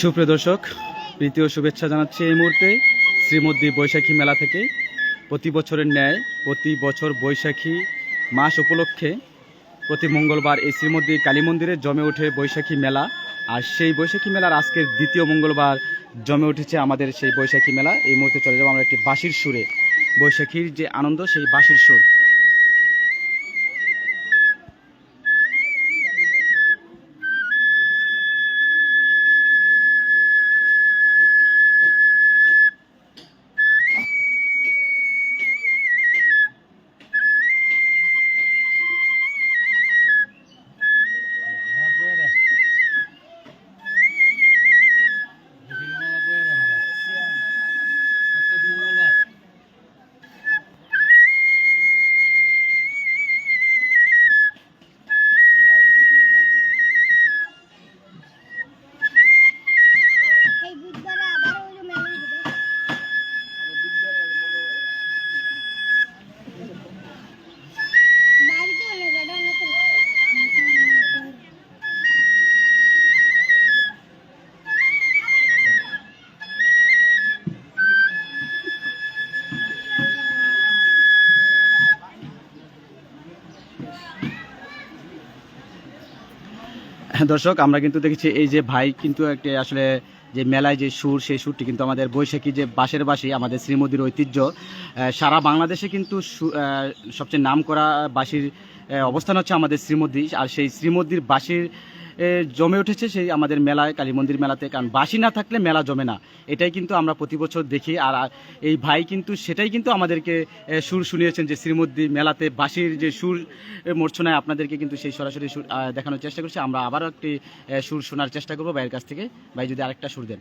সুপ্রিয় দর্শক, প্রীতি ও শুভেচ্ছা জানাচ্ছি এই মুহূর্তে শ্রীমদ্দি বৈশাখী মেলা থেকে। প্রতি বছরের ন্যায়, প্রতি বছর বৈশাখী মাস উপলক্ষে প্রতি মঙ্গলবার এই শ্রীমদ্দি কালী মন্দিরে জমে ওঠে বৈশাখী মেলা। আর সেই বৈশাখী মেলার আজকের দ্বিতীয় মঙ্গলবার জমে উঠেছে আমাদের সেই বৈশাখী মেলা। এই মুহূর্তে চলে যাব আমরা একটি বাঁশির সুরে। বৈশাখীর যে আনন্দ, সেই বাঁশির সুর। দর্শক, আমরা কিন্তু দেখেছি এই যে ভাই কিন্তু একটি আসলে যে মেলায় যে সুর, সেই সুরটি কিন্তু আমাদের বৈশাখী যে বাঁশের বাঁশি, আমাদের শ্রীমতির ঐতিহ্য। সারা বাংলাদেশে কিন্তু সবচেয়ে নাম করা বাঁশির অবস্থান হচ্ছে আমাদের শ্রীমদ্দি আর সেই শ্রীমদ্দির বাঁশির জমে উঠেছে সেই আমাদের মেলায়, কালী মন্দির মেলাতে। কারণ বাসি না থাকলে মেলা জমে না। এটাই কিন্তু আমরা প্রতি বছর দেখি। আর এই ভাই কিন্তু, সেটাই কিন্তু আমাদেরকে সুর শুনিয়েছেন যে শ্রীমদ্দি মেলাতে বাসির যে সুর মূর্ছনায় আপনাদেরকে কিন্তু সেই সরাসরি সুর দেখানোর চেষ্টা করছি। আমরা আবারও একটি সুর শোনার চেষ্টা করব ভাইয়ের কাছ থেকে। ভাই যদি আরেকটা সুর দেন।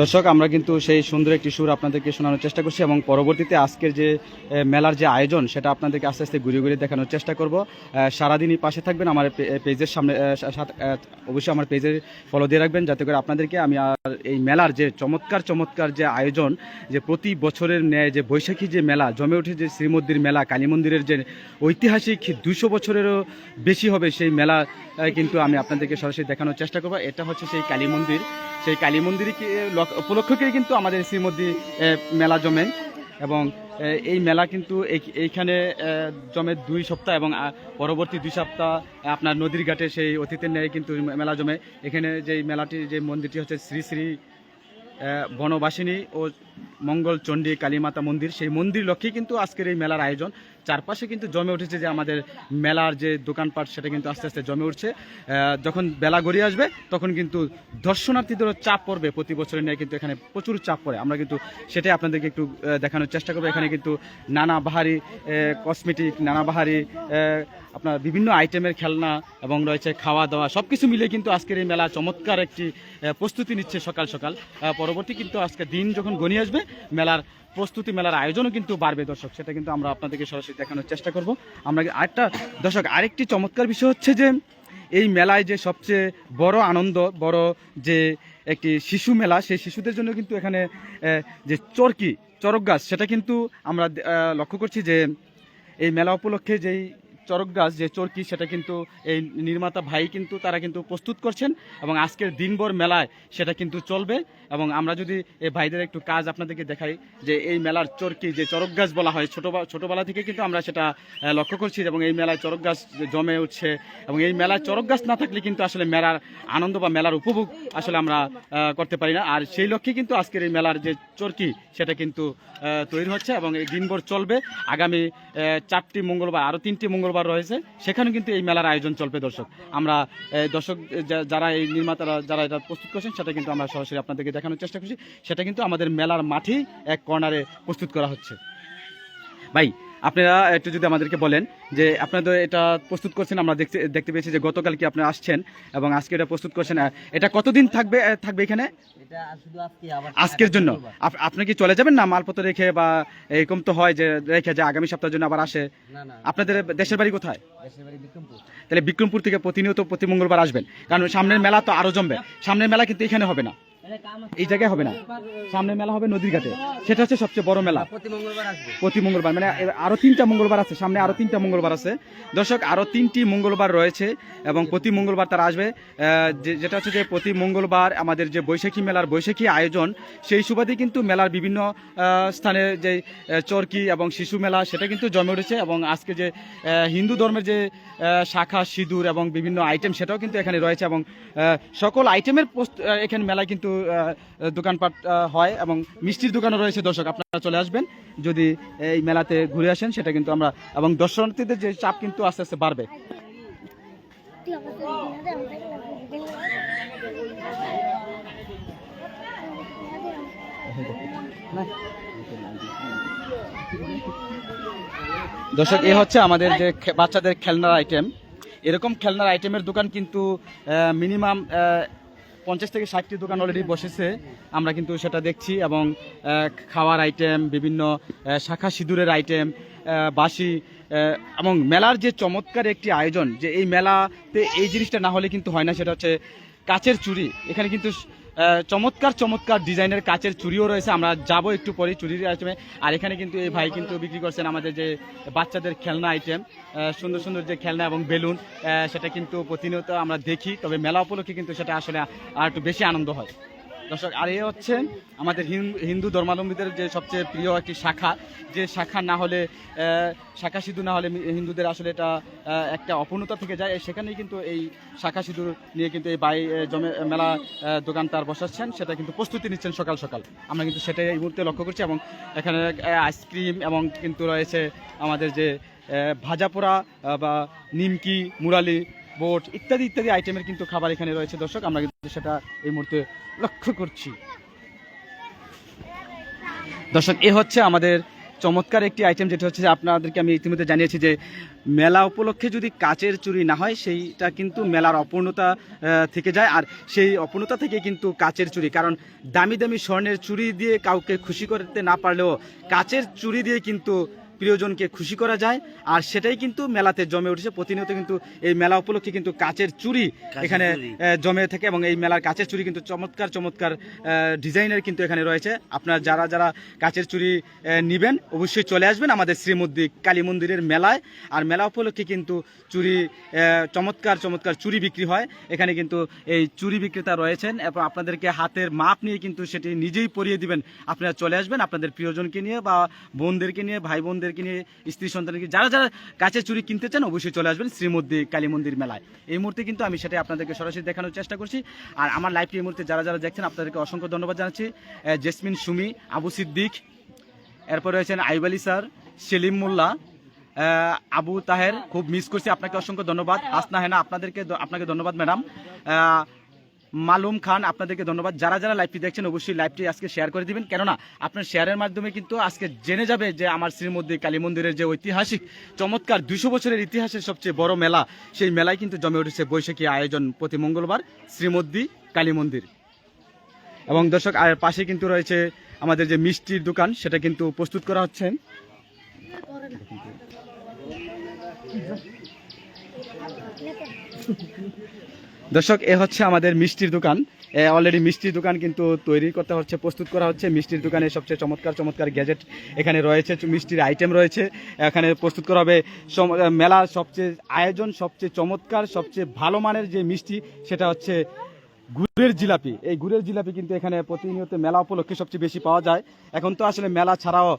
দর্শক, আমরা কিন্তু সেই সুন্দর একটি সুর আপনাদেরকে শোনানোর চেষ্টা করছি এবং পরবর্তীতে আজকের যে মেলার যে আয়োজন, সেটা আপনাদেরকে আস্তে আস্তে ঘুরে ঘুরে দেখানোর চেষ্টা করব। সারাদিনই পাশে থাকবেন, আমার পেজের সামনে অবশ্যই আমার পেজে ফলো দিয়ে রাখবেন, যাতে করে আপনাদেরকে আমি আর এই মেলার যে চমৎকার চমৎকার যে আয়োজন, যে প্রতি বছরের ন্যায় যে বৈশাখী যে মেলা, জমে ওঠে যে শ্রীমন্দির মেলা, কালী মন্দিরের যে ঐতিহাসিক দুশো বছরেরও বেশি হবে সেই মেলা কিন্তু আমি আপনাদেরকে সরাসরি দেখানোর চেষ্টা করব। এটা হচ্ছে সেই কালী মন্দির। সেই কালী মন্দিরই উপলক্ষকে কিন্তু আমাদের শ্রীমদী মেলা জমে এবং এই মেলা কিন্তু এই- এইখানে জমে দুই সপ্তাহ এবং পরবর্তী দুই সপ্তাহ আপনার নদীর ঘাটে সেই অতীতের ন্যায় কিন্তু মেলা জমে। এখানে যে মেলাটি, যে মন্দিরটি হচ্ছে শ্রী শ্রী বনবাসিনী ও মঙ্গল, চণ্ডী, কালীমাতা মন্দির, সেই মন্দির লক্ষ্যে কিন্তু আজকের এই মেলার আয়োজন। চারপাশে কিন্তু জমে উঠেছে যে আমাদের মেলার যে দোকানপাট, সেটা কিন্তু আস্তে আস্তে জমে উঠছে। যখন বেলা গড়িয়ে আসবে, তখন কিন্তু দর্শনার্থীদেরও চাপ পড়বে প্রতি বছরের নিয়ে কিন্তু এখানে প্রচুর চাপ পড়ে। আমরা কিন্তু সেটাই আপনাদেরকে একটু দেখানোর চেষ্টা করব। এখানে কিন্তু নানা বাহারি কসমেটিক নানা বাহারি আপনার বিভিন্ন আইটেমের খেলনা এবং রয়েছে খাওয়া দাওয়া সব কিছু মিলে কিন্তু আজকের এই মেলা চমৎকার একটি প্রস্তুতি নিচ্ছে সকাল সকাল। পরবর্তী কিন্তু আজকে দিন যখন গনিয়ে আসবে। মেলার প্রস্তুতি, মেলার আয়োজনও কিন্তু বাড়বে দর্শক। সেটা কিন্তু আমরা আপনাদেরকে সরাসরি দেখানোর চেষ্টা করব। আমরা আরেকটা দর্শক, আরেকটি চমৎকার বিষয় হচ্ছে যে, এই মেলায় যে সবচেয়ে বড় আনন্দ, বড় যে একটি শিশু মেলা, সেই শিশুদের জন্য কিন্তু এখানে যে চরকি, চরক গাছ, সেটা কিন্তু আমরা লক্ষ্য করছি যে, এই মেলা উপলক্ষে যেই চরক গাছ যে চরকি, সেটা কিন্তু এই নির্মাতা ভাই কিন্তু তারা কিন্তু প্রস্তুত করছেন এবং আজকের দিনভর মেলায় সেটা কিন্তু চলবে। এবং আমরা যদি এই ভাইদের একটু কাজ আপনাদেরকে দেখাই যে এই মেলার চরকি যে চরক গাছ বলা হয়, ছোটো ছোটোবেলা থেকে কিন্তু আমরা সেটা লক্ষ্য করছি এবং এই মেলায় চরক গাছ জমে উঠছে এবং এই মেলায় চরক গাছ না থাকলে কিন্তু আসলে মেলার আনন্দ বা মেলার উপভোগ আসলে আমরা করতে পারি না। আর সেই লক্ষ্যে কিন্তু আজকের এই মেলার যে চরকি, সেটা কিন্তু তৈরি হচ্ছে এবং এই দিনভর চলবে। আগামী চারটি মঙ্গলবার আরও তিনটি মঙ্গলবার রয়েছে। সেখানে কিন্তু এই মেলার আয়োজন চলবে দর্শক। আমরা দর্শক যারা এই নির্মাতারা, যারা এটা প্রস্তুত করছেন, সেটা কিন্তু আমরা সরাসরি আপনাদেরকে দেখানোর চেষ্টা করছি। সেটা কিন্তু আমাদের মেলার মাঠেই এক কর্নারে প্রস্তুত করা হচ্ছে। ভাই আপনারা একটু যদি আমাদেরকে বলেন যে আপনাদের এটা প্রস্তুত করছেন আমরা দেখতে দেখতে পেয়েছি যে গতকাল কি আপনারা আসছেন এবং আজকে এটা প্রস্তুত করছেন। এটা কতদিন থাকবে থাকবে এখানে? আজকের জন্য। আপনি কি চলে যাবেন না মালপত্র রেখে বা এরকম তো হয় যে রেখে যে আগামী সপ্তাহের জন্য আবার আসে? আপনাদের দেশের বাড়ি কোথায়? তাহলে বিক্রমপুর থেকে প্রতিনিয়ত প্রতি মঙ্গলবার আসবেন। কারণ সামনের মেলা তো আরও জমবে। সামনের মেলা কিন্তু এখানে হবে না। এই জায়গায় হবে না। সামনে মেলা হবে নদীর ঘাটে। সেটা হচ্ছে সবচেয়ে বড় মেলা। প্রতি মঙ্গলবার মানে এর আরও তিনটা মঙ্গলবার আছে। সামনে আরও তিনটা মঙ্গলবার আছে। দর্শক আরও তিনটি মঙ্গলবার রয়েছে এবং প্রতি মঙ্গলবার তারা আসবে। যেটা হচ্ছে যে প্রতি মঙ্গলবার আমাদের যে বৈশাখী মেলার বৈশাখী আয়োজন সেই সুবাদে কিন্তু মেলার বিভিন্ন স্থানে যে চরকি এবং শিশু মেলা সেটা কিন্তু জমে উঠেছে এবং আজকে যে হিন্দু ধর্মের যে শাখা সিঁদুর এবং বিভিন্ন আইটেম সেটাও কিন্তু এখানে রয়েছে এবং সকল আইটেমের এখানে মেলায় কিন্তু দোকানপাট হয় এবং মিষ্টির দোকানও রয়েছে, দর্শক, আপনারা চলে আসবেন। যদি এই মেলাতে ঘুরে আসেন, সেটা কিন্তু আমরা, এবং দর্শনার্থীদের যে চাপ কিন্তু আস্তে আস্তে বাড়বে। দর্শক, এ হচ্ছে আমাদের যে বাচ্চাদের খেলনার আইটেম এরকম খেলনার আইটেমের দোকান কিন্তু মিনিমাম পঞ্চাশ থেকে ষাটটি দোকান অলরেডি বসেছে। আমরা কিন্তু সেটা দেখছি এবং খাওয়ার আইটেম বিভিন্ন শাখা সিঁদুরের আইটেম বাসি এবং মেলার যে চমৎকার একটি আয়োজন, যে এই মেলাতে এই জিনিসটা না হলে কিন্তু হয় না, সেটা হচ্ছে কাচের চুরি। এখানে কিন্তু চমৎকার চমৎকার ডিজাইনের কাচের চুরিও রয়েছে। আমরা যাব একটু পরে চুরির আইটেমে। আর এখানে কিন্তু এই ভাই কিন্তু বিক্রি করছেন আমাদের যে বাচ্চাদের খেলনা আইটেম। সুন্দর সুন্দর যে খেলনা এবং বেলুন সেটা কিন্তু প্রতিনিয়ত আমরা দেখি। তবে মেলা উপলক্ষে কিন্তু সেটা আসলে আর একটু বেশি আনন্দ হয়। দর্শক আর এ হচ্ছে আমাদের হিন- হিন্দু ধর্মাবলম্বীদের যে সবচেয়ে প্রিয় একটি শাখা। যে শাখা না হলে শাখা সিঁদুর না হলে হিন্দুদের আসলে এটা একটা অপূর্ণতা থেকে যায়। সেখানেই কিন্তু এই শাখা সিঁদুর নিয়ে কিন্তু এই বাই জমে মেলা দোকান তার বসাচ্ছেন। সেটা কিন্তু প্রস্তুতি নিচ্ছেন সকাল সকাল। আমরা কিন্তু সেটাই এই মুহূর্তে লক্ষ্য করছি এবং এখানে আইসক্রিম এবং কিন্তু রয়েছে আমাদের যে আহ, ভাজা পোড়া বা নিমকি মুরালি বোট ইত্যাদি ইত্যাদি আইটেমের কিন্তু খাবার এখানে রয়েছে। দর্শক, আমরা কিন্তু সেটা এই মুহূর্তে লক্ষ্য করছি। দর্শক, এ হচ্ছে আমাদের চমৎকার একটি আইটেম যেটা হচ্ছে আপনাদেরকে আমি ইতিমধ্যে জানিয়েছি যে মেলা উপলক্ষে যদি কাচের চুরি না হয়, সেইটা কিন্তু মেলার অপূর্ণতা থেকে যায়। আর সেই অপূর্ণতা থেকে কিন্তু কাচের চুরি, কারণ দামি দামি স্বর্ণের চুরি দিয়ে কাউকে খুশি করতে না পারলেও কাচের চুরি দিয়ে কিন্তু প্রিয়জনকে খুশি করা যায় আর সেটাই কিন্তু মেলাতে জমে উঠেছে। প্রতিনিয়ত কিন্তু এই মেলা উপলক্ষে কিন্তু কাচের চুরি এখানে জমে থাকে এবং এই মেলার কাচের চুরি কিন্তু চমৎকার চমৎকার ডিজাইনের কিন্তু এখানে রয়েছে। আপনারা যারা যারা কাচের চুরি নিবেন অবশ্যই চলে আসবেন আমাদের শ্রীমদ্দি কালী মন্দিরের মেলায়। আর মেলা উপলক্ষে কিন্তু চুরি চমৎকার চমৎকার চুরি বিক্রি হয়। এখানে কিন্তু এই চুরি বিক্রেতা রয়েছেন। এবং আপনাদেরকে হাতের মাপ নিয়ে কিন্তু সেটি নিজেই পরিয়ে দিবেন। আপনারা চলে আসবেন আপনাদের প্রিয়জনকে নিয়ে বা বোনদেরকে নিয়ে ভাই বোনদেরকে নিয়ে, স্ত্রী সন্তানকে যারা যারা কাচের চুরি কিনতে চান, অবশ্যই চলে আসবেন শ্রীমদ্দি কালী মন্দির মেলায়। এই মুহূর্তে কিন্তু আমি সেটাই আপনাদেরকে সরাসরি দেখানোর চেষ্টা করছি। আর আমার লাইভটি এই মুহূর্তে যারা যারা দেখছেন, আপনাদেরকে অসংখ্য ধন্যবাদ জানাচ্ছি। জেসমিন সুমি, আবু সিদ্দিক, এরপর রয়েছেন আইব আলী স্যার, সেলিম মোল্লা আবু তাহের, খুব মিস করছি। আপনাকে অসংখ্য ধন্যবাদ। আসনা হেনা, আপনাদেরকে আপনাকে ধন্যবাদ ম্যাডাম মালুম খান, আপনাদেরকে ধন্যবাদ। যারা যারা লাইভটি দেখছেন, অবশ্যই লাইভটি আজকে শেয়ার করে দিবেন। কেননা, আপনার শেয়ারের মাধ্যমে কিন্তু আজকে জেনে যাবে যে আমার শ্রীমদ্দি কালী মন্দিরের যে ঐতিহাসিক, চমৎকার দুশো বছরের ইতিহাসের সবচেয়ে বড় মেলা, সেই মেলায় কিন্তু জমে উঠেছে বৈশাখী আয়োজন প্রতি মঙ্গলবার শ্রীমদ্দি কালী মন্দির। এবং দর্শক, আর পাশে কিন্তু রয়েছে আমাদের যে মিষ্টির দোকান, সেটা কিন্তু প্রস্তুত করা হচ্ছে। দর্শক, এ হচ্ছে আমাদের মিষ্টির দোকান। অলরেডি মিষ্টির দোকান কিন্তু তৈরি করতে হচ্ছে, প্রস্তুত করা হচ্ছে। মিষ্টির দোকানে সবচেয়ে চমৎকার চমৎকার গ্যাজেট এখানে রয়েছে মিষ্টির আইটেম রয়েছে। এখানে প্রস্তুত করা হবে মেলা সবচেয়ে, আয়োজন সবচেয়ে চমৎকার, সবচেয়ে ভালো মানের যে মিষ্টি, সেটা হচ্ছে গুড়ের জিলাপি। এই গুড়ের জিলাপি কিন্তু এখানে প্রতিনিয়ত মেলা উপলক্ষে সবচেয়ে বেশি পাওয়া যায়। এখন তো আসলে মেলা ছাড়াও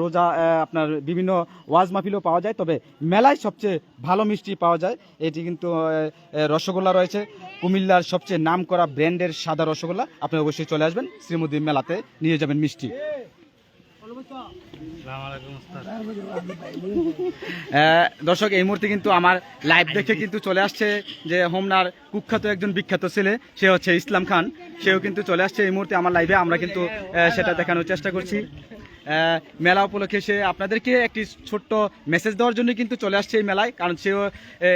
রোজা আপনার বিভিন্ন ওয়াজ মাহফিলও পাওয়া যায়। তবে মেলায় সবচেয়ে ভালো মিষ্টি পাওয়া যায়, এটি কিন্তু রসগোল্লা রয়েছে। কুমিল্লার সবচেয়ে নাম করা ব্র্যান্ডের সাদা রসগোল্লা, আপনি অবশ্যই চলে আসবেন। শ্রীমতী মেলাতে নিয়ে যাবেন মিষ্টি। দর্শক, এই মুহূর্তে কিন্তু আমার লাইভ দেখে কিন্তু চলে আসছে যে হোমনার কুখ্যাত একজন বিখ্যাত ছেলে, সে হচ্ছে ইসলাম খান। সেও কিন্তু চলে আসছে এই মুহূর্তে আমার লাইভে, আমরা কিন্তু সেটা দেখানোর চেষ্টা করছি। মেলা উপলক্ষে সে আপনাদেরকে একটি ছোট্ট মেসেজ দেওয়ার জন্য কিন্তু চলে আসছে এই মেলায়, কারণ সেও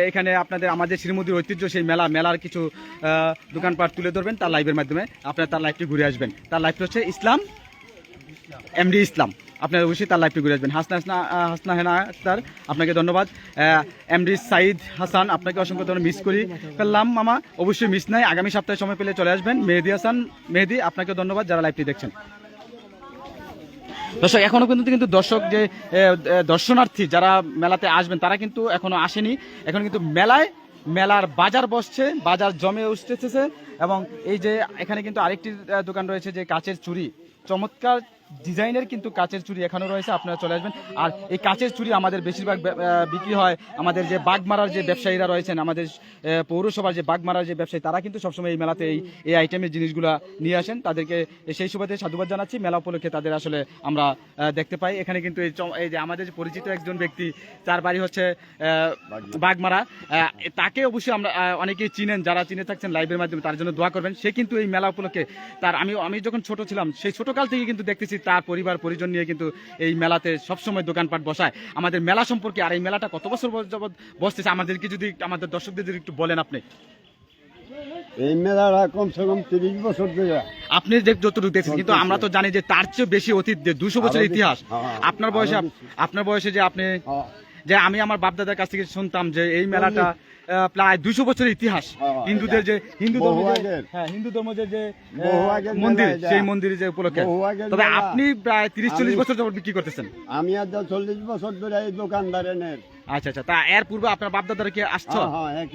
এখানে আপনাদের, আমাদের শ্রীমতির ঐতিহ্য, সেই মেলা, মেলার কিছু দোকানপাট তুলে ধরবেন তার লাইভের মাধ্যমে। আপনারা তার লাইভটি ঘুরে আসবেন। তার লাইভটি হচ্ছে ইসলাম এমডি ইসলাম। আপনার অবশ্যই তার লাইভটি ঘুরে আসবেন। হাসনা হাসনা হাসনা হেনা আক্তার আপনাকে ধন্যবাদ। এমডি সাইদ হাসান, আপনাকে অসংখ্য ধন্যবাদ। মিস করি। করলাম মামা, অবশ্যই মিস নাই। আগামী সপ্তাহে সময় পেলে চলে আসবেন। মেহেদি হাসান, মেহেদি, আপনাকে ধন্যবাদ যারা লাইভটি দেখছেন। দর্শক এখনও কিন্তু কিন্তু দর্শক যে দর্শনার্থী যারা মেলাতে আসবেন, তারা কিন্তু এখনও আসেনি। এখন কিন্তু মেলায়, মেলার বাজার বসছে, বাজার জমে উঠতেছে। এবং এই যে, এখানে কিন্তু আরেকটি দোকান রয়েছে যে কাচের চুড়ি চমৎকার ডিজাইনের কিন্তু কাচের চুড়ি এখানেও রয়েছে আপনারা চলে আসবেন। আর এই কাচের চুড়ি আমাদের বেশিরভাগ বিক্রি হয় আমাদের যে বাগমারার যে ব্যবসায়ীরা রয়েছেন আমাদের পৌরসভার যে বাগমারার যে ব্যবসায়ী তারা কিন্তু সবসময় এই মেলাতে এই এই আইটেমের জিনিসগুলো নিয়ে আসেন। তাদেরকে সেই সুবাদে সাধুবাদ জানাচ্ছি। মেলা উপলক্ষে তাদের আসলে আমরা দেখতে পাই। এখানে কিন্তু এই এই যে আমাদের পরিচিত একজন ব্যক্তি তার বাড়ি হচ্ছে আহ, তাকে অবশ্যই আমরা অনেকেই চিনেন যারা চিনে থাকছেন লাইভের মাধ্যমে তার জন্য দোয়া করবেন। সে কিন্তু এই মেলা উপলক্ষে তার আমি আমি যখন ছোট ছিলাম সেই ছোটকাল থেকে কিন্তু দেখতেছি তার পরিবার পরিজন নিয়ে কিন্তু এই মেলাতে সবসময় দোকানপাট বসায়। আমাদের মেলা সম্পর্কে আর এই মেলাটা কত বছর যাবৎ বসতেছে? আমাদেরকে যদি আমাদের দর্শকদের যদি একটু বলেন আপনি। এই মেলাটা কমসে কম তিরিশ বছর ধরে। আপনি যে যতটুকু দেখছেন কিন্তু আমরা তো জানি যে তার চেয়ে বেশি অতীত যে দুশো বছরের ইতিহাস। হ্যাঁ, আপনার বয়সে আপনার বয়সে যে আপনি হ্যাঁ, যে আমি আমার বাপদাদার কাছ থেকে শুনতাম যে এই মেলাটা প্রায় দুশো বছরের ইতিহাস। হ্যাঁ, হিন্দুদের যে হিন্দু ধর্ম হ্যাঁ হিন্দু ধর্ম যে মন্দির সেই মন্দিরে যে উপলক্ষে। তবে আপনি প্রায় তিরিশ চল্লিশ বছর যাবত বিক্রি করতেছেন। আমি আর চল্লিশ বছর ধরে এই দোকানদার আচ্ছা আচ্ছা। তা এর পূর্বে আপনার বাপদাদারা কি আসছো হ্যাঁ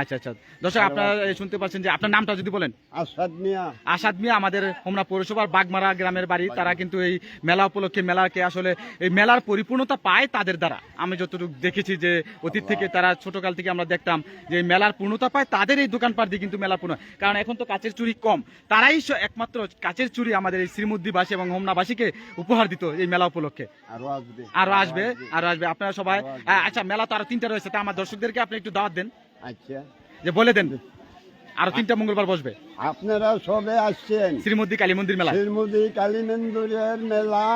আচ্ছা আচ্ছা। দর্শক আপনারা শুনতে পাচ্ছেন যে আপনার নামটা যদি বলেন। আসাদ মিয়া। আসাদ মিয়া আমাদের হোমনা পৌরসভার বাগমারা গ্রামের বাড়ি। তারা কিন্তু এই মেলা উপলক্ষে মেলাকে আসলে এই মেলার পরিপূর্ণতা পায় তাদের দ্বারা। আমি যতটুকু দেখেছি যে অতীত থেকে তারা ছোটকাল থেকে আমরা দেখতাম যে মেলার পূর্ণতা পায় তাদের এই দোকানপাট দিয়ে কিন্তু মেলার পূর্ণ কারণ এখন তো কাচের চুরি কম। তারাই একমাত্র কাচের চুরি আমাদের এই শ্রীমুদ্দিবাসী এবং হোমনাবাসীকে উপহার দিত এই মেলা উপলক্ষে। আরও আসবে। আরও আসবে আরও আসবে। আপনারা সবাই আচ্ছা মেলা তো আরও তিনটা রয়েছে। তা আমার দর্শকদেরকে আপনি একটু দাওয়াত দেন। আচ্ছা। যে বলে দেন আরও তিনটা মঙ্গলবার বসবে। আপনারা সবে আসছেন। শ্রীমদ্দি কালী মন্দির মেলা। শ্রীমতী কালী মন্দিরের মেলা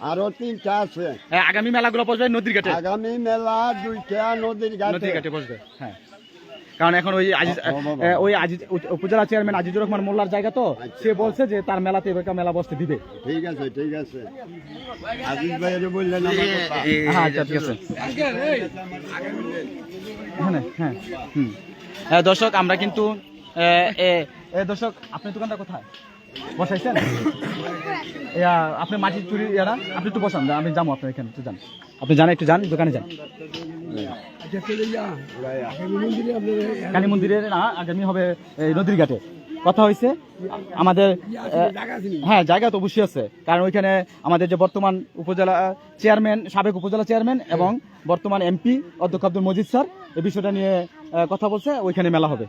আরও তিনটা আছে। হ্যাঁ, আগামী মেলাগুলো বসবে নদীর ঘাটে। আগামী মেলা দুইটা নদীর ঘাটে। নদীর ঘাটে বসবে হ্যাঁ। কারণ এখন ওই আজিজ ওই আজিজ উপ- উপজেলা চেয়ারম্যান আজিজুর রহমান মোল্লার জায়গা তো আচ্ছা। সে বলছে যে তার মেলাতে এবার মেলা বসতে দিবে। ঠিক আছে ঠিক আছে। আজিজ ভাইয়ের বললেন আমার কথা। হ্যাঁ আচ্ছা ঠিক আছে। হ্যাঁ হুম। হ্যাঁ, দর্শক আমরা কিন্তু এ, দর্শক আপনার দোকানটা কোথায়? বসাইছেন? ইয়া, আপনি মাটির চুরি ইয়ারা আপনি একটু বসান আমি যাব আপনার এখানে একটু যান। আপনি যান একটু যান দোকানে যান। কালী মন্দিরের না আগামী হবে এই নদীর ঘাটে। কথা হয়েছে আমাদের হ্যাঁ জায়গা তো অবশ্যই আছে। কারণ ওইখানে আমাদের যে বর্তমান উপজেলা চেয়ারম্যান সাবেক উপজেলা চেয়ারম্যান এবং বর্তমান এমপি অধ্যক্ষ আব্দুল মজিদ স্যার এই বিষয়টা নিয়ে কথা বলছে ওইখানে মেলা হবে।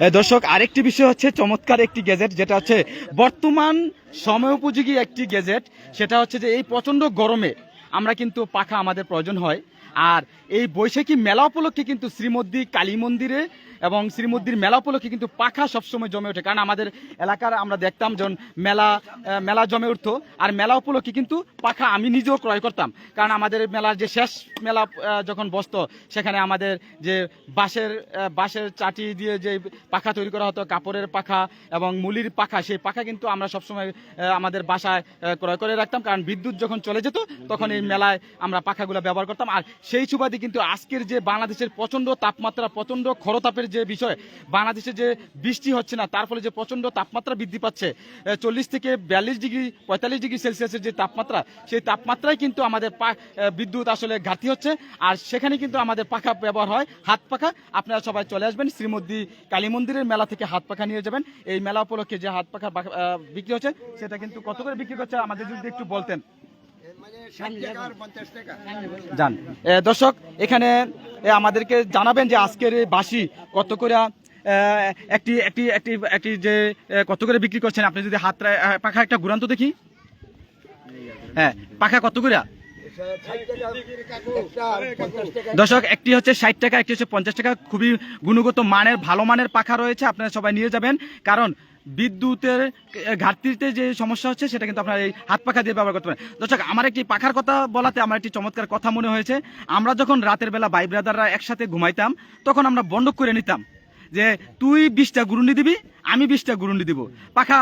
দর্শক, আরেকটি বিষয় হচ্ছে চমৎকার একটি গ্যাজেট যেটা হচ্ছে বর্তমান সময় উপযোগী একটি গ্যাজেট সেটা হচ্ছে যে এই প্রচণ্ড গরমে আমরা কিন্তু পাখা আমাদের প্রয়োজন হয়। আর এই বৈশাখী মেলা উপলক্ষে কিন্তু শ্রীমদ্দি কালী মন্দিরে এবং শ্রীমুদ্দির মেলা উপলক্ষে কিন্তু পাখা সবসময় জমে ওঠে। কারণ আমাদের এলাকার আমরা দেখতাম যখন মেলা মেলা জমে উঠতো, আর মেলা উপলক্ষে কিন্তু পাখা আমি নিজেও ক্রয় করতাম। কারণ আমাদের মেলার যে শেষ মেলা যখন বসতো, সেখানে আমাদের যে বাঁশের বাঁশের চাটি দিয়ে যে পাখা তৈরি করা হতো, কাপড়ের পাখা এবং মুলির পাখা, সেই পাখা কিন্তু আমরা সবসময় আমাদের বাসায় ক্রয় করে রাখতাম। কারণ বিদ্যুৎ যখন চলে যেত, তখন এই মেলায় আমরা পাখাগুলো ব্যবহার করতাম। আর সেই সুবাদে কিন্তু আজকের যে বাংলাদেশের প্রচণ্ড তাপমাত্রা প্রচণ্ড খরতাপের যে বিষয়, বাংলাদেশে যে বৃষ্টি হচ্ছে না, তার ফলে যে প্রচণ্ড তাপমাত্রা বৃদ্ধি পাচ্ছে চল্লিশ থেকে বিয়াল্লিশ ডিগ্রি, পঁয়তাল্লিশ ডিগ্রি সেলসিয়াসের যে তাপমাত্রা, সেই তাপমাত্রায় কিন্তু আমাদের বিদ্যুৎ আসলে ঘাটতি হচ্ছে। আর সেখানে কিন্তু আমাদের পাখা ব্যবহার হয়, হাত পাখা। আপনারা সবাই চলে আসবেন শ্রীমদ্দি কালী মন্দিরের মেলা থেকে হাত পাখা নিয়ে যাবেন। এই মেলা উপলক্ষে যে হাত পাখা বিক্রি হচ্ছে, সেটা কিন্তু কত করে বিক্রি করছে, আমাদের যদি একটু বলতেন। যান। দর্শক এখানে আমাদেরকে জানাবেন যে আজকের বাসি কত করে একটি একটি একটি একটি যে কত করে বিক্রি করছেন? আপনি যদি হাত পাখা একটা ঘুরান্ত দেখি। হ্যাঁ পাখা কত করে? দর্শক, একটি হচ্ছে ষাট টাকা, একটি হচ্ছে পঞ্চাশ টাকা। খুবই গুণগত মানের, ভালো মানের পাখা রয়েছে, আপনারা সবাই নিয়ে যাবেন। কারণ বিদ্যুতের ঘাটতিতে যে সমস্যা হচ্ছে, সেটা কিন্তু আপনারা এই হাত পাখা দিয়ে ব্যবহার করতে পারেন। দর্শক, আমার একটি পাখার কথা বলাতে আমার একটি চমৎকার কথা মনে হয়েছে। আমরা যখন রাতের বেলা ভাই ব্রাদাররা একসাথে ঘুমাইতাম, তখন আমরা বন্ধক করে নিতাম যে, তুই বিশটা গুরুন্ডি দিবি, আমি বিশটা গুরুন্ডি দিব। পাখা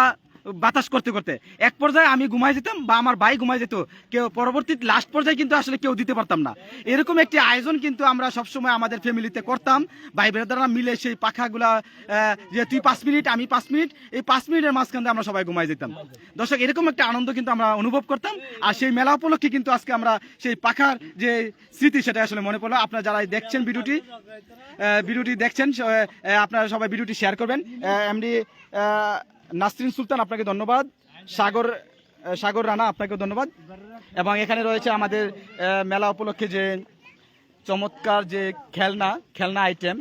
বাতাস করতে করতে। এক পর্যায়ে আমি ঘুমাই যেতাম বা আমার ভাই ঘুমাই যেত, কেউ পরবর্তী লাস্ট পর্যায়ে কিন্তু আসলে কেউ দিতে পারতাম না। এরকম একটি আয়োজন কিন্তু আমরা সবসময় আমাদের ফ্যামিলিতে করতাম। ভাই ব্রাদাররা মিলে সেই পাখাগুলা যে তুই পাঁচ মিনিট, আমি পাঁচ মিনিট, এই পাঁচ মিনিটের মাঝখানে আমরা সবাই ঘুমাই যেতাম। দর্শক, এরকম একটা আনন্দ কিন্তু আমরা অনুভব করতাম। আর সেই মেলা উপলক্ষে কিন্তু আজকে আমরা সেই পাখার যে স্মৃতি সেটা আসলে মনে পড়ল। আপনারা যারা দেখছেন ভিডিওটি ভিডিওটি দেখছেন আপনারা সবাই ভিডিওটি শেয়ার করবেন। এমডি নাসরিন সুলতান, আপনাকে ধন্যবাদ। সাগর সাগর রানা আপনাকে ধন্যবাদ। এবং এখানে রয়েছে আমাদের মেলা উপলক্ষে যে চমৎকার যে খেলনা খেলনা আইটেম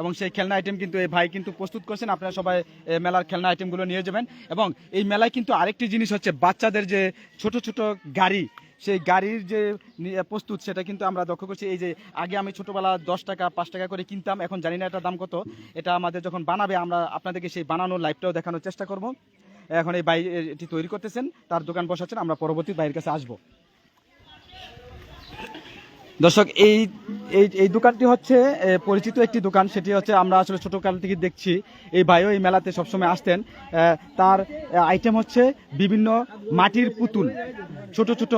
এবং সেই খেলনা আইটেম কিন্তু এই ভাই কিন্তু প্রস্তুত করছেন। আপনারা সবাই মেলার খেলনা আইটেমগুলো নিয়ে যাবেন। এবং এই মেলায় কিন্তু আরেকটি জিনিস হচ্ছে বাচ্চাদের যে ছোট ছোট গাড়ি সেই গাড়ির যে প্রস্তুত, সেটা কিন্তু আমরা লক্ষ্য করছি। এই যে আগে আমি ছোটোবেলা দশ টাকা, পাঁচ টাকা করে কিনতাম, এখন জানি না এটার দাম কত। এটা আমাদের যখন বানাবে, আমরা আপনাদেরকে সেই বানানোর লাইফটাও দেখানোর চেষ্টা করব। এখন এই বাই এটি তৈরি করতেছেন, তার দোকান বসাচ্ছেন, আমরা পরবর্তী বাইরের কাছে আসব। দর্শক, এই এই এই দোকানটি হচ্ছে পরিচিত একটি দোকান। সেটি হচ্ছে আমরা আসলে ছোটোকাল থেকে দেখছি। এই ভাইও এই মেলাতে সবসময় আসতেন। তার আইটেম হচ্ছে বিভিন্ন মাটির পুতুল। ছোট ছোট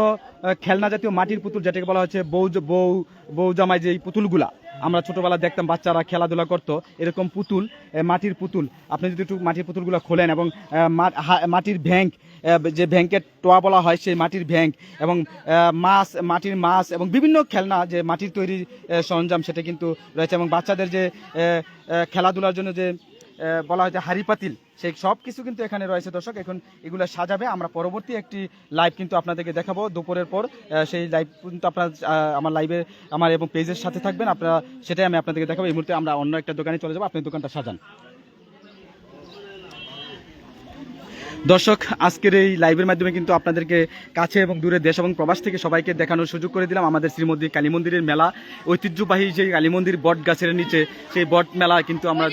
খেলনা জাতীয় মাটির পুতুল, যেটাকে বলা হচ্ছে বউ বউ বউ জামাই যে পুতুলগুলা। আমরা ছোটবেলা দেখতাম বাচ্চারা খেলাধুলা করতো, এরকম পুতুল মাটির পুতুল। আপনি যদি একটু মাটির পুতুলগুলো খোলেন এবং মাটির ভ্যাঙ্ক যে ভ্যাঙ্কের টোয়া বলা হয় সেই মাটির ভ্যাঙ্ক এবং মাছ, মাটির মাছ এবং বিভিন্ন খেলনা যে মাটির তৈরি সরঞ্জাম সেটা কিন্তু রয়েছে এবং বাচ্চাদের যে খেলাধুলার জন্য যে বলা হয় যে হাড়ি পাতিল। সেই সব কিছু কিন্তু এখানে রয়েছে দর্শক। এখন এগুলো সাজাবে। আমরা পরবর্তী একটি লাইভ কিন্তু আপনাদেরকে দেখাবো দুপুরের পর। সেই লাইভ কিন্তু আপনার আমার লাইভে আমার এবং পেজের সাথে থাকবেন। আপনারা, সেটাই আমি আপনাদেরকে দেখাবো। এই মুহূর্তে আমরা অন্য একটা দোকানে চলে যাব। আপনি দোকানটা সাজান। দর্শক, আজকের এই লাইভের মাধ্যমে কিন্তু আপনাদেরকে কাছে এবং দূরে দেশ এবং প্রবাস থেকে সবাইকে দেখানোর সুযোগ করে দিলাম। আমাদের শ্রীমন্দির কালী মন্দিরের মেলা, ঐতিহ্যবাহী যে কালী মন্দির বট গাছের নিচে, সেই বট মেলা কিন্তু আমরা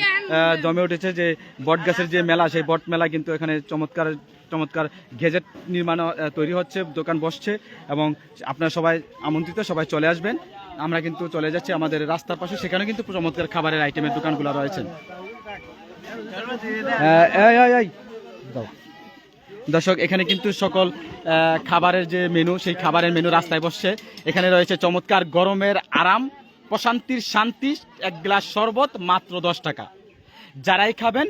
জমে উঠেছে। যে বট গাছের যে মেলা, সেই বট মেলা কিন্তু এখানে চমৎকার চমৎকার গেজেট নির্মাণ তৈরি হচ্ছে, দোকান বসছে এবং আপনারা সবাই আমন্ত্রিত, সবাই চলে আসবেন। আমরা কিন্তু চলে যাচ্ছি আমাদের রাস্তার পাশে, সেখানে কিন্তু চমৎকার খাবারের আইটেমের দোকানগুলো রয়েছে। দাও। দর্শক, এখানে কিন্তু সকল খাবারের যে মেনু সেই খাবারের মেনু রাস্তায় বসছে। এখানে রয়েছে চমৎকার গরমের আরাম, প্রশান্তির শান্তি, এক গ্লাস শরবত মাত্র দশ টাকা। যারাই খাবেন,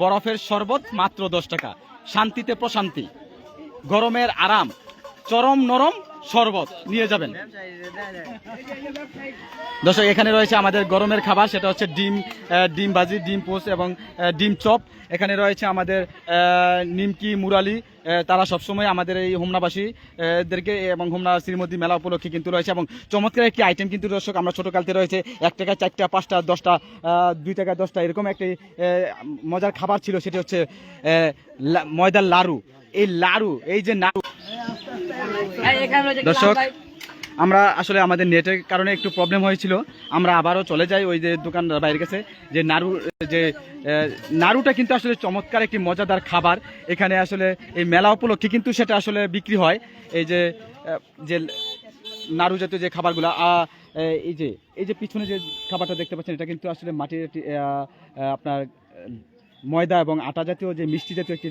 বরফের শরবত মাত্র দশ টাকা। শান্তিতে প্রশান্তি। গরমের আরাম, চরম নরম শরবত নিয়ে যাবেন। দর্শক এখানে রয়েছে আমাদের গরমের খাবার সেটা হচ্ছে ডিম ডিম ভাজি ডিম পোস্ট এবং ডিম চপ। এখানে রয়েছে আমাদের নিমকি মুরালি তারা সবসময় আমাদের এই হোমনাবাসী আহ, এবং হোমনা শ্রীমতী মেলা উপলক্ষে কিন্তু রয়েছে এবং চমৎকার একটি আইটেম কিন্তু দর্শক আমরা ছোটকালতে রয়েছে এক টাকা চারটা পাঁচটা দশটা দুই টাকা দশটা এরকম একটি মজার খাবার ছিল সেটি হচ্ছে ময়দার লাড়ু এই লাড়ু এই যে নাড়ু দর্শক আমরা আসলে আমাদের নেটের কারণে একটু প্রবলেম হয়েছিল। আমরা আবারও চলে যাই ওই যে দোকান বাইরের কাছে। যে নাড়ু যে নাড়ুটা কিন্তু আসলে চমৎকার একটি মজাদার খাবার। এখানে আসলে এই মেলা উপলক্ষে কিন্তু সেটা আসলে বিক্রি হয়। এই যে যে নাড়ু জাতীয় যে খাবারগুলো এই যে এই যে পিছনে যে খাবারটা দেখতে পাচ্ছেন এটা কিন্তু আসলে মাটির একটি আপনার ময়দা এবং আটা জাতীয় যে মিষ্টি জাতীয় একটি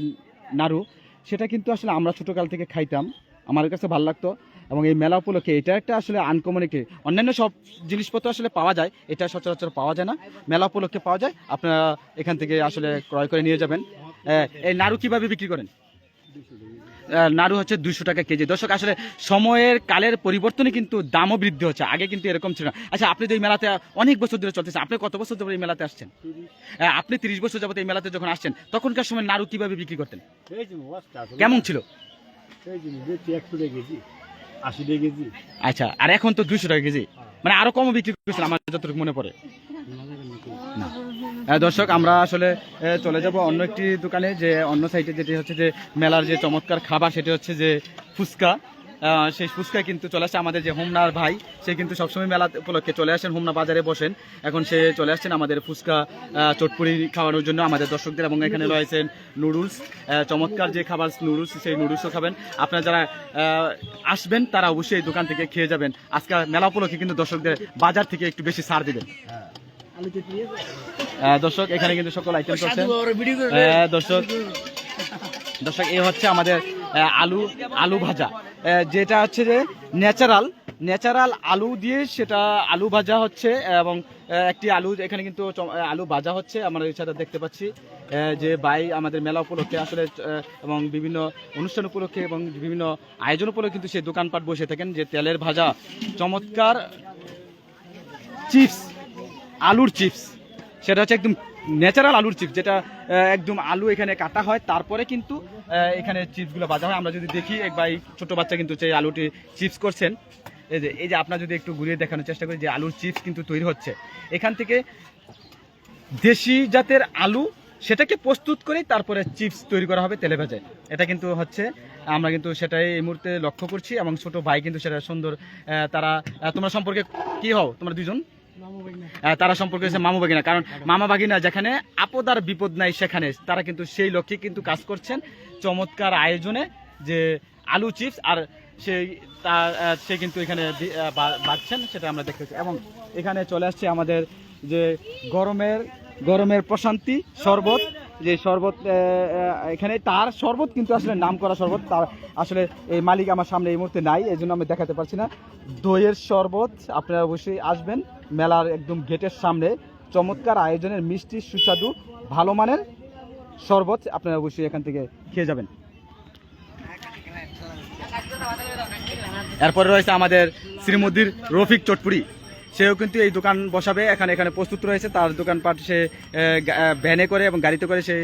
নাড়ু সেটা কিন্তু আসলে আমরা ছোটোকাল থেকে খাইতাম। আমার কাছে ভালো লাগতো। এবং এই মেলা উপলক্ষে এটা একটা আসলে আনকমন একটি অন্যান্য সব জিনিসপত্র আসলে পাওয়া যায় এটা সচরাচর পাওয়া যায় না। মেলা উপলক্ষে পাওয়া যায় আপনারা এখান থেকে আসলে ক্রয় করে নিয়ে যাবেন। এই নাড়ু কীভাবে বিক্রি করেন? নাড়ু হচ্ছে দুশো টাকা কেজি। দর্শক আসলে সময়ের কালের পরিবর্তনে কিন্তু দামও বৃদ্ধি হচ্ছে। আগে কিন্তু এরকম ছিল না। আচ্ছা আপনি তো এই মেলাতে অনেক বছর ধরে চলতেছে আপনি কত বছর ধরে এই মেলাতে আসছেন? আপনি তিরিশ বছর যাবত এই মেলাতে যখন আসছেন তখনকার সময় নাড়ু কীভাবে বিক্রি করতেন? কেমন ছিল? আশি টাকা কেজি আচ্ছা আর এখন তো দুশো টাকা কেজি। মানে আরও কম বিক্রি করছেন আমার যতটুকু মনে পড়ে। হ্যাঁ, দর্শক আমরা আসলে চলে যাব অন্য একটি দোকানে যে অন্য সাইডে যেটি হচ্ছে যে মেলার যে চমৎকার খাবার সেটি হচ্ছে যে ফুচকা। সেই ফুচকা কিন্তু চলে আসছে আমাদের যে হোমনার ভাই সে কিন্তু সবসময় মেলা উপলক্ষে চলে আসেন হোমনা বাজারে বসেন। এখন সে চলে আসছেন আমাদের ফুচকা চটপুরি খাওয়ানোর জন্য আমাদের দর্শকদের এবং এখানে রয়েছেন নুডলস। চমৎকার যে খাবার নুডলস সেই নুডলসও খাবেন। আপনারা যারা আসবেন তারা অবশ্যই এই দোকান থেকে খেয়ে যাবেন। আজকাল মেলা উপলক্ষে কিন্তু দর্শকদের বাজার থেকে একটু বেশি ছাড় দিবেন। দর্শক এখানে কিন্তু সকল আইটেম করছেন। দর্শক দর্শক এই হচ্ছে আমাদের আলু আলু ভাজা। যেটা হচ্ছে যে ন্যাচারাল ন্যাচারাল আলু দিয়ে সেটা আলু ভাজা হচ্ছে এবং একটি আলু, এখানে কিন্তু আলু ভাজা হচ্ছে, আমরা সাথে দেখতে পাচ্ছি। যে বাই আমাদের মেলা উপলক্ষে আসলে এবং বিভিন্ন অনুষ্ঠান উপলক্ষে এবং বিভিন্ন আয়োজন উপলক্ষে কিন্তু সেই দোকানপাট বসে থাকেন, যে তেলের ভাজা, চমৎকার চিপস, আলুর চিপস। সেটা হচ্ছে একদম ন্যাচারাল আলুর চিপস, যেটা একদম আলু এখানে কাটা হয়। তারপরে কিন্তু এখানে চিপসগুলো বাজা হয়। আমরা যদি দেখি, এক ভাই ছোটো বাচ্চা কিন্তু সেই আলুটি চিপস করছেন। এই যে এই যে আপনার যদি একটু ঘুরিয়ে দেখানোর চেষ্টা করি, যে আলুর চিপস কিন্তু তৈরি হচ্ছে। এখান থেকে দেশি জাতের আলু, সেটাকে প্রস্তুত করে তারপরে চিপস তৈরি করা হবে তেলে ভেজে। এটা কিন্তু হচ্ছে, আমরা কিন্তু সেটাই এই মুহূর্তে লক্ষ্য করছি এবং ছোট ভাই কিন্তু সেটা সুন্দর তারা তোমরা সম্পর্কে কি হও? তোমরা দুজন তারা সম্পর্কে হচ্ছে মামু বাগিনা কারণ মামা বাগিনা যেখানে আপদ আর বিপদ নাই, সেখানে। তারা কিন্তু সেই লক্ষ্যে কিন্তু কাজ করছেন চমৎকার আয়োজনে যে আলু চিপস আর সেই, তার সে কিন্তু এখানে বাড়ছেন, সেটা আমরা দেখতেছি এবং এখানে চলে আসছে আমাদের যে গরমের গরমের প্রশান্তি শরবত, যে শরবত এখানে তার শরবত কিন্তু আসলে নাম করা শরবত, তার আসলে এই মালিক আমার সামনে এই মুহূর্তে নাই এই জন্য আমি দেখাতে পারছি না। দইয়ের শরবত, আপনারা অবশ্যই আসবেন। মেলার একদম গেটের সামনে চমৎকার আয়োজনের মিষ্টি, সুস্বাদু, ভালো মানের শরবত আপনারা অবশ্যই এখান থেকে খেয়ে যাবেন। এরপরে রয়েছে আমাদের শ্রীমদির রফিক চটপুরি। সেও কিন্তু এই দোকান বসাবে, এখানে এখানে প্রস্তুত রয়েছে। তার দোকানপাট সে ভ্যানে করে এবং গাড়িতে করে সে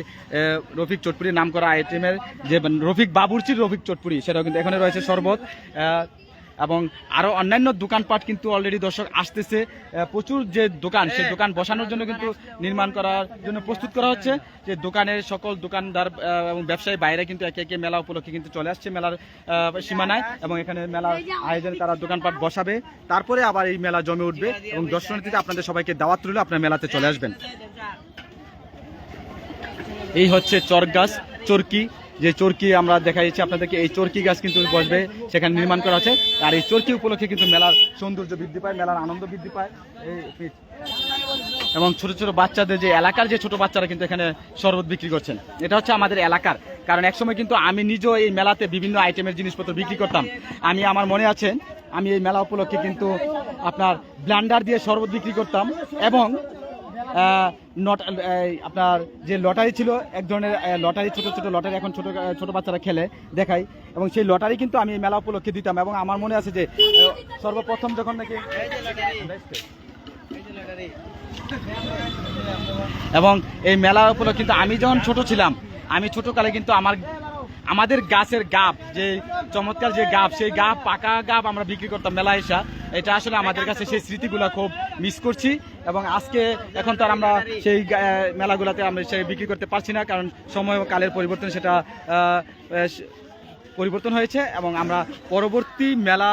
রফিক চটপুরি নাম করা আইটেমের যে রফিক বাবুর্চির রফিক চটপুরি, সেটাও কিন্তু এখানে রয়েছে শরবত। এবং আরও অন্যান্য দোকানপাট কিন্তু অলরেডি দর্শক আসতেছে। প্রচুর যে দোকান সেই দোকান বসানোর জন্য কিন্তু নির্মাণ করার জন্য প্রস্তুত করা হচ্ছে যে দোকানের সকল দোকানদার এবং ব্যবসায়ী বাইরে কিন্তু একে একে মেলা উপলক্ষে কিন্তু চলে আসছে মেলার সীমানায় এবং এখানে মেলার আয়োজন তারা দোকানপাট বসাবে। তারপরে আবার এই মেলা জমে উঠবে এবং দর্শনার্থীতে আপনাদের সবাইকে দাওয়াত রইল আপনার মেলাতে চলে আসবেন। এই হচ্ছে চরক গাছ চরকি যে চরকি আমরা দেখাইছি আপনাদেরকে, এই চরকি গাছ কিন্তু বসবে, সেখানে নির্মাণ করা আছে। আর এই চরকি উপলক্ষে কিন্তু মেলার সৌন্দর্য বৃদ্ধি পায়, মেলার আনন্দ বৃদ্ধি পায়। এই এবং ছোট ছোট বাচ্চাদের যে এলাকার যে ছোট বাচ্চারা কিন্তু এখানে শরবত বিক্রি করছেন, এটা হচ্ছে আমাদের এলাকার। কারণ একসময় কিন্তু আমি নিজেও এই মেলাতে বিভিন্ন আইটেমের জিনিসপত্র বিক্রি করতাম। আমি, আমার মনে আছে, আমি এই মেলা উপলক্ষে কিন্তু আপনার ব্লান্ডার দিয়ে শরবত বিক্রি করতাম। এবং নট আপনার যে লটারি ছিল, এক ধরনের লটারি, ছোট ছোট লটারি এখন ছোট ছোট বাচ্চারা খেলে, দেখাই। এবং সেই লটারি কিন্তু আমি মেলা উপলক্ষে দিতাম এবং আমার মনে আছে যে সর্বপ্রথম যখন নাকি এবং এই মেলা উপলক্ষে কিন্তু আমি যখন ছোট ছিলাম, আমি ছোটকালে কিন্তু আমার আমাদের গাছের গাব যে চমৎকার যে গাব সেই গাব পাকা গাব আমরা বিক্রি করতাম মেলা এসা। এটা আসলে আমাদের কাছে সেই স্মৃতিগুলো খুব মিস করছি এবং আজকে এখন তো আমরা সেই মেলাগুলোতে আমরা সেই বিক্রি করতে পারছি না, কারণ সময় ও কালের পরিবর্তন সেটা পরিবর্তন হয়েছে এবং আমরা পরবর্তী মেলা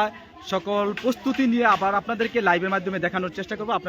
সকল প্রস্তুতি নিয়ে আবার আপনাদেরকে লাইভের মাধ্যমে দেখানোর চেষ্টা করব। আপনার